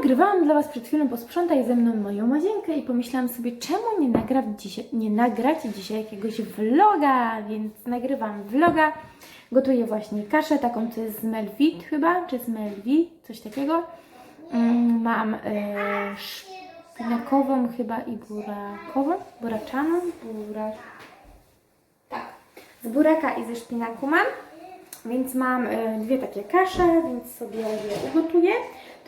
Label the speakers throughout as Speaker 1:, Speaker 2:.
Speaker 1: nagrywałam dla Was przed chwilą posprzątaj ze mną moją łazienkę i pomyślałam sobie, czemu nie, nagrać dzisiaj, nie nagrać dzisiaj jakiegoś vloga, więc nagrywam vloga. Gotuję właśnie kaszę, taką co jest z Melvit chyba, czy z Melvi, coś takiego. Mm, Mam e, szpinakową chyba i burakową, buraczaną, burak... Tak, z buraka i ze szpinaku mam. Więc mam e, dwie takie kasze, więc sobie je ugotuję.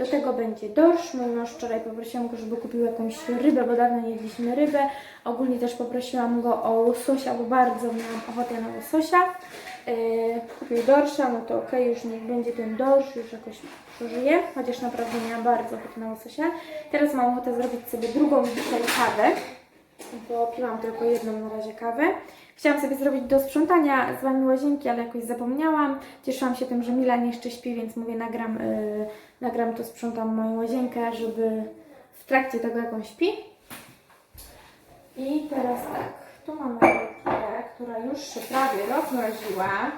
Speaker 1: Do tego będzie dorsz. Mój mąż wczoraj poprosiłam go, żeby kupił jakąś rybę, bo dawno nie jedliśmy ryby. Ogólnie też poprosiłam go o łososia, bo bardzo miałam ochotę na łososia. E, kupił dorsza, no to okej, już niech będzie ten dorsz, już jakoś przeżyję. Chociaż naprawdę miałam bardzo ochotę na łososia. Teraz mam ochotę zrobić sobie drugą dzisiaj kawę bo piłam tylko jedną na razie kawę. Chciałam sobie zrobić do sprzątania z Wami łazienki, ale jakoś zapomniałam. Cieszyłam się tym, że Milan jeszcze śpi, więc mówię, nagram, yy, nagram to, sprzątam moją łazienkę, żeby w trakcie tego, jak on śpi. I teraz tak, tu mamy rękę, która już się prawie rozmroziła.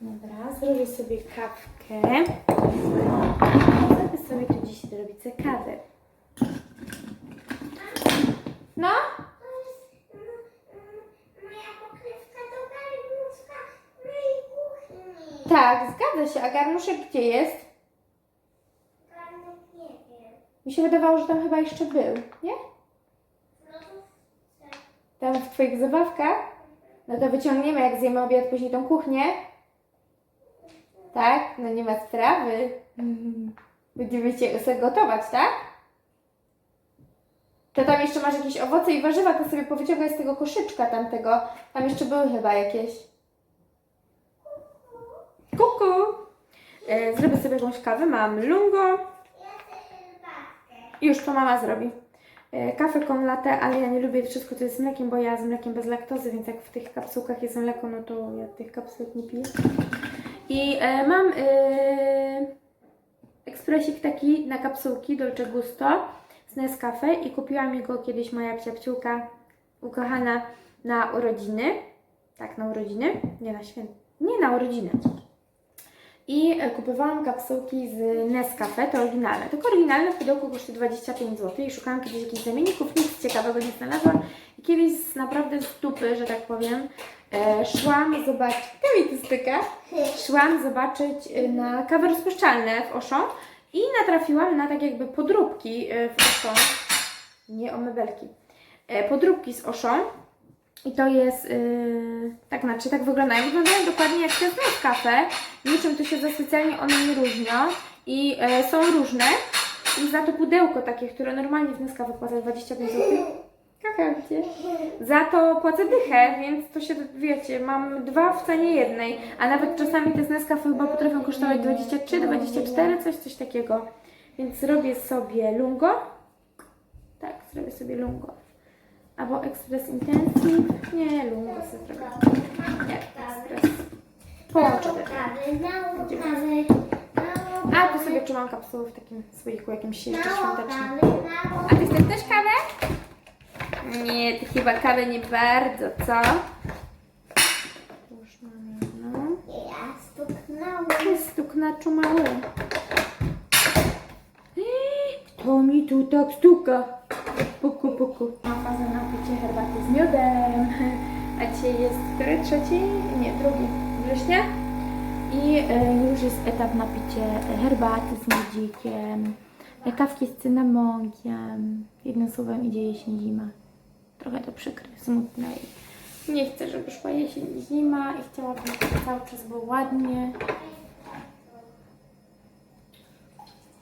Speaker 1: Dobra, zrobię sobie kawkę. Dziś zrobić kawę. No? Tak, zgadza się. A garnuszek gdzie jest?
Speaker 2: Garnek nie wiem.
Speaker 1: Mi się wydawało, że tam chyba jeszcze był, nie? Tam w Twoich zabawkach? No to wyciągniemy, jak zjemy obiad, później tą kuchnię. Tak? No nie ma sprawy. Będziemy się gotować, tak? To tam jeszcze masz jakieś owoce i warzywa, to sobie powyciągaj z tego koszyczka tamtego. Tam jeszcze były chyba jakieś. Kuku! E, zrobię sobie jakąś kawę. Mam lungo. Już to mama zrobi. E, Kawę con latte, ale ja nie lubię wszystko, co jest z mlekiem, bo ja z mlekiem bez laktozy, więc jak w tych kapsułkach jest mleko, no to ja tych kapsułek nie piję. I e, mam e, ekspresik taki na kapsułki Dolce Gusto z Nescafe i kupiła mi go kiedyś moja psiapciółka ukochana na urodziny. Tak, na urodziny, nie na święta, nie na urodziny. I e, kupowałam kapsułki z Nescafe, te oryginalne. Tylko oryginalne w pudełku kosztuje 25 zł i szukałam kiedyś jakichś zamienników, nic ciekawego nie znalazłam. I kiedyś naprawdę z dupy, że tak powiem, e, szłam zobaczyć, to mi tu styka, szłam zobaczyć e, na kawy rozpuszczalne w Auchan i natrafiłam na tak jakby podróbki e, w Auchan, nie o mebelki, podróbki z Auchan i to jest, yy, tak znaczy, tak wyglądają. Wyglądają dokładnie jak te z kafe. Niczym tu się za specjalnie one nie różnią i e, są różne. I za to pudełko takie, które normalnie w Nescafe płacę 25 zł. Za to płacę dychę, więc to się, wiecie, mam dwa w cenie jednej. A nawet czasami te z Nescafe chyba potrafią kosztować 23, 24, coś, coś takiego. Więc zrobię sobie lungo. Tak, zrobię sobie lungo. Albo Express Intensive. Nie, lungo sobie zrobię. Nie, Express. Połączę A tu sobie trzymam kapsułę w takim słoiku jakimś jeszcze świątecznym. A ty chcesz też kawę? Nie, ty chyba kawę nie bardzo, co? Już mam jedną.
Speaker 2: Ja stuknąłem.
Speaker 1: To stuk na czumały. Kto mi tu tak stuka? Puku, puku. Mam fazę na picie herbaty z miodem. A dzisiaj jest który? Trzeci? Nie, drugi września. I e, już jest etap na picie herbaty z miodzikiem, kawki z cynamonkiem. Jednym słowem idzie jesień, zima. Trochę to przykre, smutne i nie chcę, żeby szła jesień i zima i chciałabym, żeby cały czas było ładnie.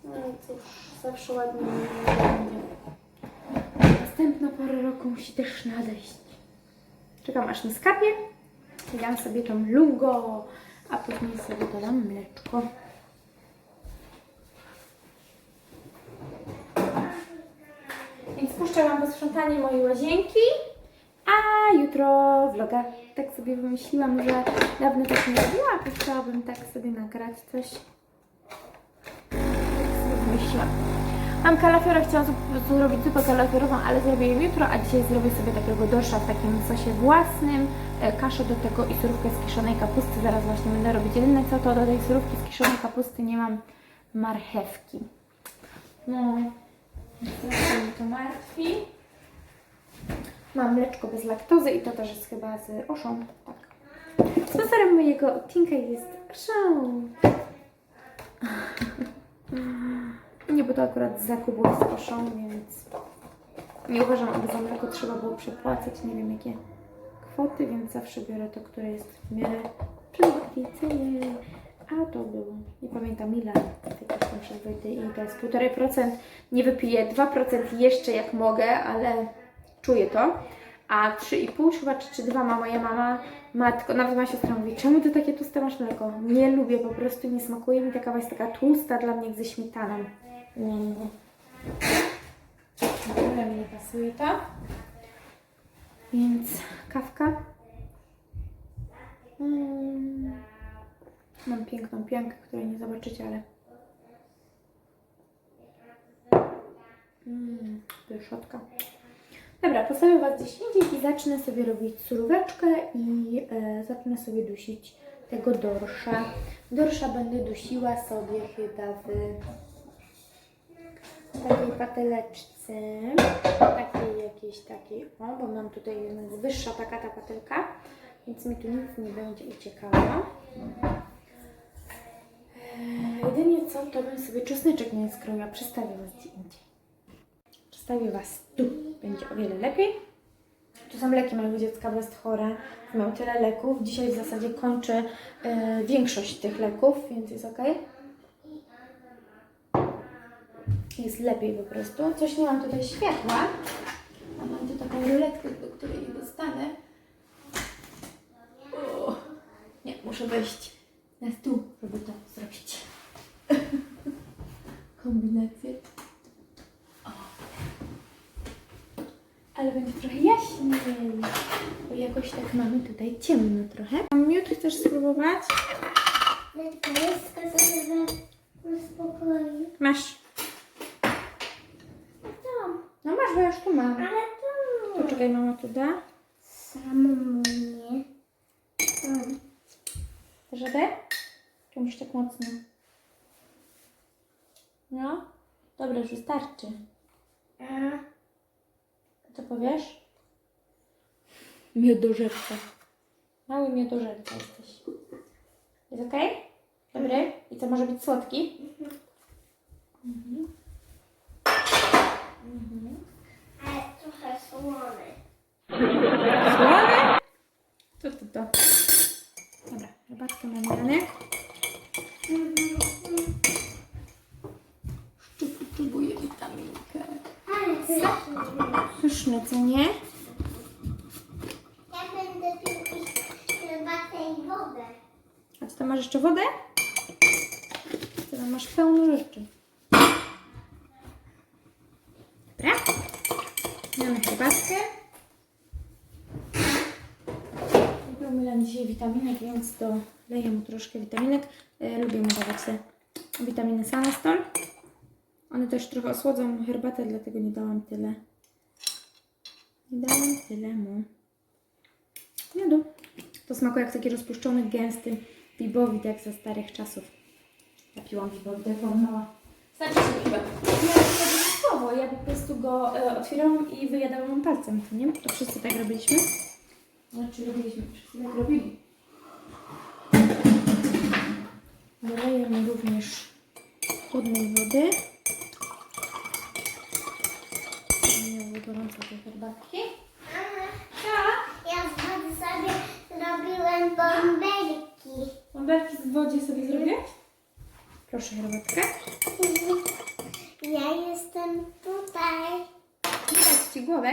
Speaker 1: No i cóż, zawsze ładnie nie będzie. Następna pora roku musi też nadejść. Czekam aż mi skapie. Dam sobie tą lungo, a później sobie dodam mleczko. Więc posprzątanie mojej łazienki, a jutro vloga. Tak sobie wymyśliłam, że dawno tak nie robiłam, to chciałabym tak sobie nagrać coś. Tak sobie wymyśliłam. Mam kalafiora, chciałam zrobić zupę kalafiorową, ale zrobię ją jutro, a dzisiaj zrobię sobie takiego dorsza w takim sosie własnym, e, kaszę do tego i surówkę z kiszonej kapusty. Zaraz właśnie będę robić. Jedyne co to do tej surówki z kiszonej kapusty nie mam marchewki. No, mnie to martwi. Mam mleczko bez laktozy i to też jest chyba z oszą, tak. Sponsorem mojego odcinka jest Oszą. Nie, bo to akurat z zakupów z Oszą, więc nie uważam, aby za mleko trzeba było przepłacać nie wiem jakie kwoty, więc zawsze biorę to, które jest w miarę przyzwoicie. A to było, nie pamiętam ile, przyzwoite i to jest 1,5%. Nie wypiję 2% jeszcze jak mogę, ale czuję to. A 3,5 chyba, czy, czy 2 ma moja mama, matko, nawet moja siostra mówi, czemu ty takie tłuste masz mleko? Nie lubię, po prostu nie smakuje mi, ta kawa jest taka tłusta dla mnie jak ze śmietaną. Nie, nie. Naprawdę mi nie pasuje to. Więc kawka. Mm. Mam piękną piankę, której nie zobaczycie, ale mm, pyszotka. Dobra, postawię Was gdzieś indziej i zacznę sobie robić suróweczkę i e, zacznę sobie dusić tego dorsza. Dorsza będę dusiła sobie chyba w takiej pateleczce, takiej jakiejś takiej, o, bo mam tutaj wyższa taka ta patelka, więc mi tu nic nie będzie uciekało. Eee, jedynie co, to bym sobie czosneczek nie skroiła, przestawię Was gdzie indziej. Przestawię Was tu, będzie o wiele lepiej. Tu są leki mojego dziecka, bo jest chore, miał tyle leków. Dzisiaj w zasadzie kończę e, większość tych leków, więc jest ok. Jest lepiej po prostu. Coś nie mam tutaj światła, a mam tu taką ruletkę, do której nie dostanę. O, nie, muszę wejść na stół, żeby to zrobić. Kombinację. Ale będzie trochę jaśniej, bo jakoś tak mamy tutaj ciemno trochę. Mam miód, chcesz spróbować?
Speaker 2: Żeby.
Speaker 1: Masz. No masz, bo ja już tu mam.
Speaker 2: ale to...
Speaker 1: Poczekaj, mama tu da.
Speaker 2: Samo mnie.
Speaker 1: Radę? Czy musisz tak mocno? No. Dobra, już wystarczy.
Speaker 2: A,
Speaker 1: Co powiesz? Miodożerca. Mały miodożerca jesteś. Jest okej? Dobry? I co, może być słodki? Mhm.
Speaker 2: ale trochę słony.
Speaker 1: Słone? Co to to? Dobra, herbatkę mam Janek. Potrzebuję witaminkę.
Speaker 2: Ale pyszny.
Speaker 1: Pyszne, co nie?
Speaker 2: Ja będę pił ich herbatę i wodę.
Speaker 1: A co tam masz jeszcze wodę? Tam masz pełno rzeczy. Dobra. Mamy herbatkę. Milan dzisiaj witaminek, więc doleję mu troszkę witaminek. E, lubię mu dawać te witaminy Sanastol. One też trochę osłodzą herbatę, dlatego nie dałam tyle. Nie dałam tyle mu miodu. To smakuje jak taki rozpuszczony, gęsty bibowit, jak ze starych czasów. Ja piłam bibowit, jak byłam mała. Znaczy się chyba. Nie, to było słowo. Ja po prostu go e, otwierałam i wyjadałam palcem, to nie? To wszyscy tak robiliśmy. Znaczy robiliśmy, wszyscy tak robili. Dolejemy również chłodnej wody. Nie było gorąco tej herbatki.
Speaker 2: Ja z wody sobie zrobiłem bąbelki.
Speaker 1: Bąbelki z wodzie sobie zrobiłaś? Proszę herbatkę.
Speaker 2: Ja jestem tutaj.
Speaker 1: Widać Ci głowę?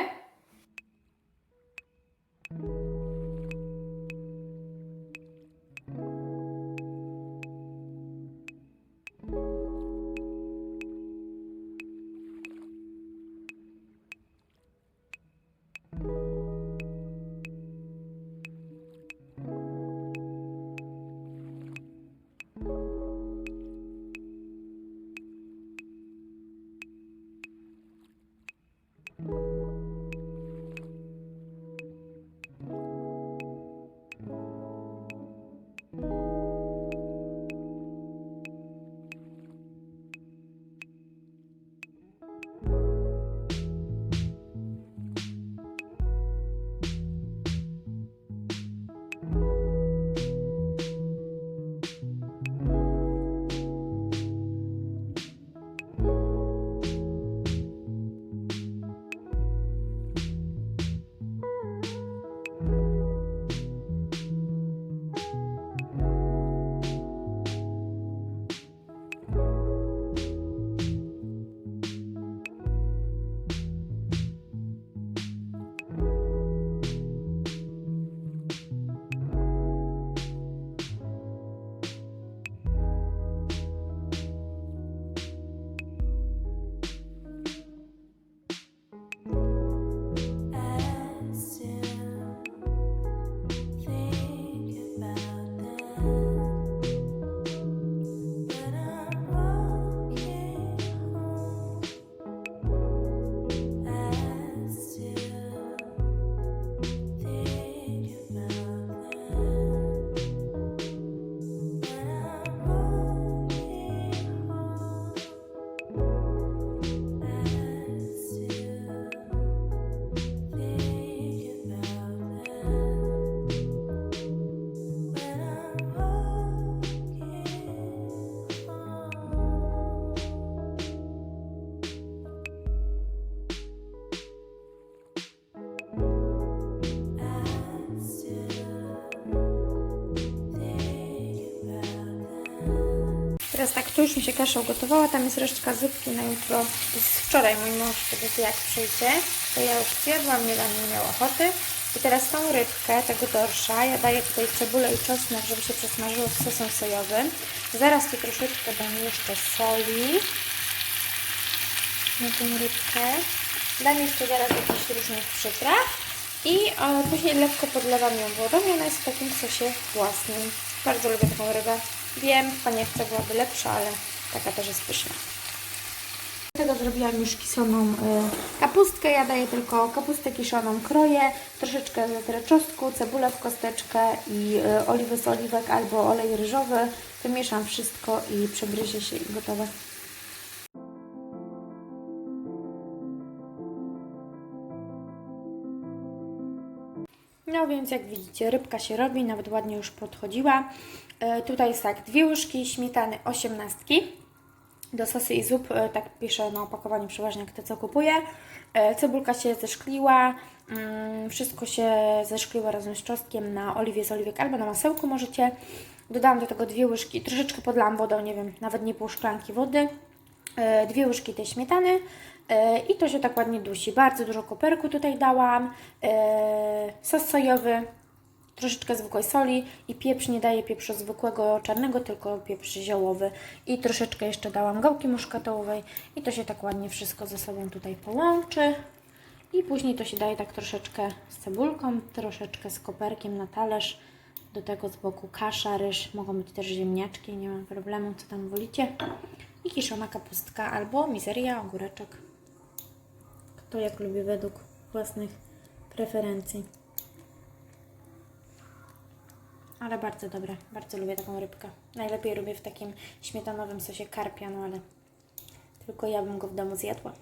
Speaker 1: Tu już mi się kasza ugotowała, tam jest resztka zupki na jutro. Z wczoraj mój mąż wtedy jak przyjdzie, to ja już zjadłam, nie dla mnie miał ochoty. I teraz tą rybkę, tego dorsza, ja daję tutaj cebulę i czosnek, żeby się przesmażyło z sosem sojowym. Zaraz tu troszeczkę dam jeszcze soli na tą rybkę. Dam jeszcze zaraz jakichś różnych przypraw. I e, później lekko podlewam ją wodą i ona jest w takim sosie własnym. Bardzo lubię taką rybę. Wiem, paniewka byłaby lepsza, ale taka też jest pyszna. Tego zrobiłam już kiszoną y, kapustkę. Ja daję tylko kapustę kiszoną, kroję, troszeczkę czosnku, cebulę w kosteczkę i y, oliwy z oliwek albo olej ryżowy. Wymieszam wszystko i przegryzie się i gotowe. No więc jak widzicie, rybka się robi, nawet ładnie już podchodziła. E, tutaj jest tak, dwie łyżki śmietany osiemnastki. Do sosy i zup, e, tak piszę na opakowaniu przeważnie jak te co kupuję. E, cebulka się zeszkliła, mm, wszystko się zeszkliło razem z czosnkiem na oliwie z oliwek albo na masełku możecie. Dodałam do tego dwie łyżki, troszeczkę podlałam wodą, nie wiem, nawet nie pół szklanki wody. E, dwie łyżki tej śmietany e, i to się tak ładnie dusi. Bardzo dużo koperku tutaj dałam, e, sos sojowy, troszeczkę zwykłej soli i pieprz, nie daję pieprzu zwykłego czarnego, tylko pieprz ziołowy. I troszeczkę jeszcze dałam gałki muszkatołowej i to się tak ładnie wszystko ze sobą tutaj połączy. I później to się daje tak troszeczkę z cebulką, troszeczkę z koperkiem na talerz, do tego z boku kasza, ryż, mogą być też ziemniaczki, nie mam problemu, co tam wolicie i kiszona kapustka albo mizeria, ogóreczek. Kto jak lubi według własnych preferencji. Ale bardzo dobre, bardzo lubię taką rybkę. Najlepiej lubię w takim śmietanowym sosie karpia, no ale tylko ja bym go w domu zjadła.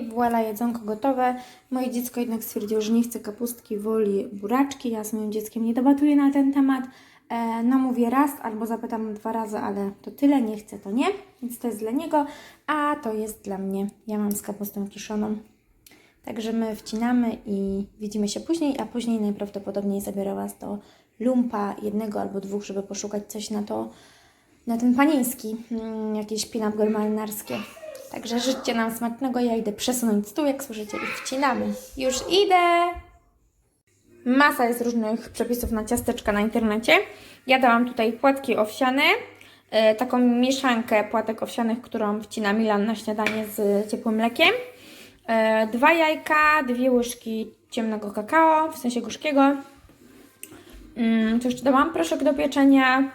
Speaker 1: I jedzonko gotowe. Moje dziecko jednak stwierdziło, że nie chce kapustki, woli buraczki. Ja z moim dzieckiem nie debatuję na ten temat. E, no mówię raz albo zapytam dwa razy, ale to tyle, nie chcę, to nie. Więc to jest dla niego, a to jest dla mnie. Ja mam z kapustą kiszoną. Także my wcinamy i widzimy się później, a później najprawdopodobniej zabiorę Was do lumpa jednego albo dwóch, żeby poszukać coś na to, na ten panieński, mm, jakieś marynarskie. Także życzcie nam smacznego, ja idę przesunąć stół, jak słyszycie, i wcinamy. Już idę! Masa jest różnych przepisów na ciasteczka na internecie. Ja dałam tutaj płatki owsiane, taką mieszankę płatek owsianych, którą wcina Milan na śniadanie z ciepłym mlekiem. E, Dwa jajka, dwie łyżki ciemnego kakao, w sensie gorzkiego. Mm, Co jeszcze dałam? Proszek do pieczenia.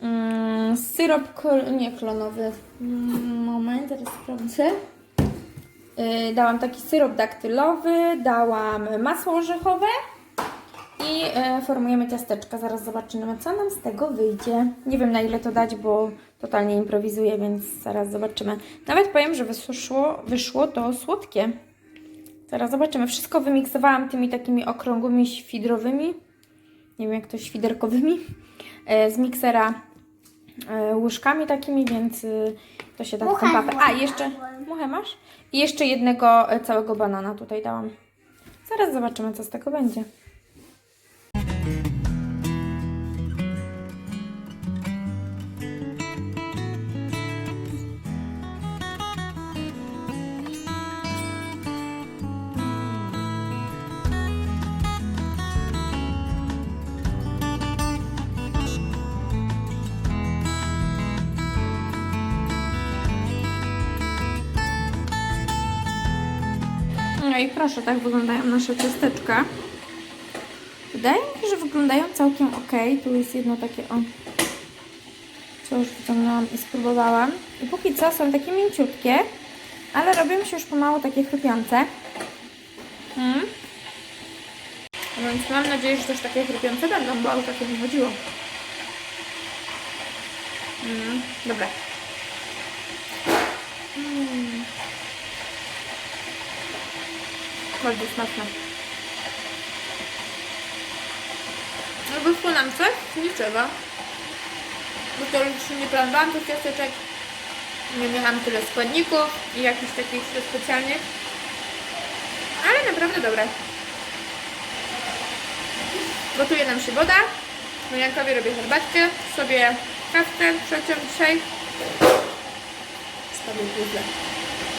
Speaker 1: Mm, Syrop, kl- nie klonowy. Mm, Moment, teraz sprawdzę. Y, Dałam taki syrop daktylowy, dałam masło orzechowe i e, formujemy ciasteczka. Zaraz zobaczymy, co nam z tego wyjdzie. Nie wiem, na ile to dać, bo totalnie improwizuję, więc zaraz zobaczymy. Nawet powiem, że wyszło, wyszło to słodkie. Zaraz zobaczymy. Wszystko wymiksowałam tymi takimi okrągłymi, świdrowymi, nie wiem jak to, świderkowymi, e, z miksera e, łyżkami takimi, więc y, to się tak
Speaker 2: Muchę
Speaker 1: kompapę. A, jeszcze, muchę masz? I jeszcze jednego całego banana tutaj dałam. Zaraz zobaczymy, co z tego będzie. No i proszę, tak wyglądają nasze ciasteczka. Wydaje mi się, że wyglądają całkiem ok. Tu jest jedno takie o, co już wyciągnęłam i spróbowałam. I póki co są takie mięciutkie, ale robią się już pomału takie chrupiące. Mm. Więc mam nadzieję, że też takie chrupiące będą, bo o takie mi chodziło. Mm, dobra. Bardzo smaczne. No wyszło nam coś niczego. Bo to już nie planowałam tych ciasteczek. Nie miałam tyle składników i jakichś takich specjalnych. Ale naprawdę dobre. Gotuje nam się woda. Jankowi robię herbatkę. Sobie kawkę trzecią dzisiaj. Spadł puzzle.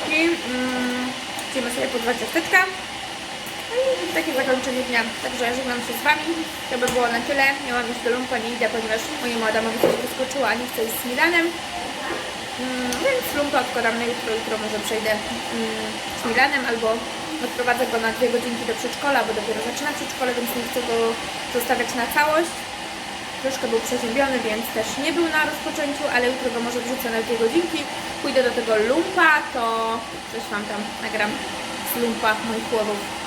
Speaker 1: I mm, sobie po dwa ciasteczka. I takie zakończenie dnia. Także żegnam się z Wami. To by było na tyle. Miałam iść do lumpa, nie idę, ponieważ mojemu Adamowi coś wyskoczyło, a nie chce iść z Milanem. Mm, więc lumpa odkładam na jutro. Jutro może przejdę mm, z Milanem albo odprowadzę go na dwie godzinki do przedszkola, bo dopiero zaczyna przedszkole, więc nie chcę go zostawiać na całość. Troszkę był przeziębiony, więc też nie był na rozpoczęciu, ale jutro go może wrzucę na dwie godzinki. Pójdę do tego lumpa, to coś Wam tam nagram z lumpa moich chłodów.